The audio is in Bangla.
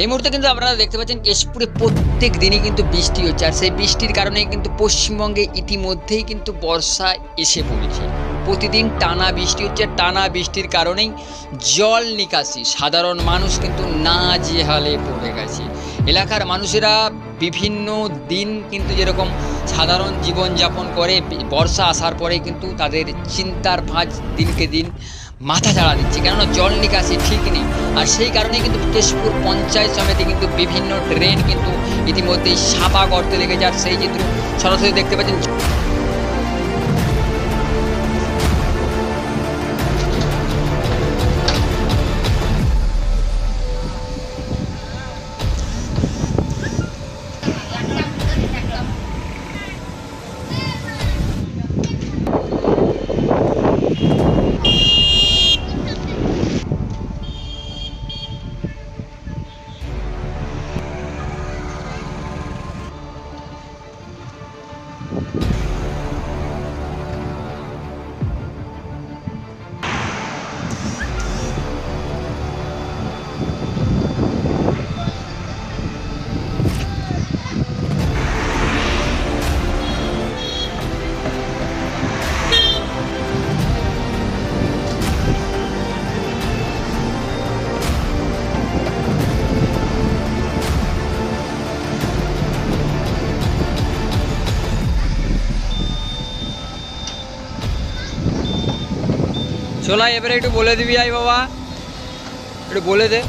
এই মুহূর্তে কিন্তু আপনারা দেখতে পাচ্ছেন কেশপুরে প্রত্যেক দিনই কিন্তু বৃষ্টি হচ্ছে। আর সেই বৃষ্টির কারণে কিন্তু পশ্চিমবঙ্গে ইতিমধ্যেই কিন্তু বর্ষা এসে পড়েছে। প্রতিদিন টানা বৃষ্টি হচ্ছে। টানা বৃষ্টির কারণেই জল নিকাশি। সাধারণ মানুষ কিন্তু না জেহালে পড়ে গেছে। এলাকার মানুষেরা বিভিন্ন দিন কিন্তু যেরকম সাধারণ জীবনযাপন করে, বর্ষা আসার পরে কিন্তু তাদের চিন্তার ভাঁজ দিনকে দিন মাথা ঝাড়া দিচ্ছে, কেননা জল নিকাশি ঠিক নেই। আর সেই কারণে কিন্তু কেশপুর পঞ্চায়েত সমিতি কিন্তু বিভিন্ন ড্রেন কিন্তু ইতিমধ্যেই সাপা গর্তে লেগে যাচ্ছে। সেই চিত্র সরাসরি দেখতে পাচ্ছেন চলাই এবারে একটু বলে দিবি আই বাবা। একটু বলে দে।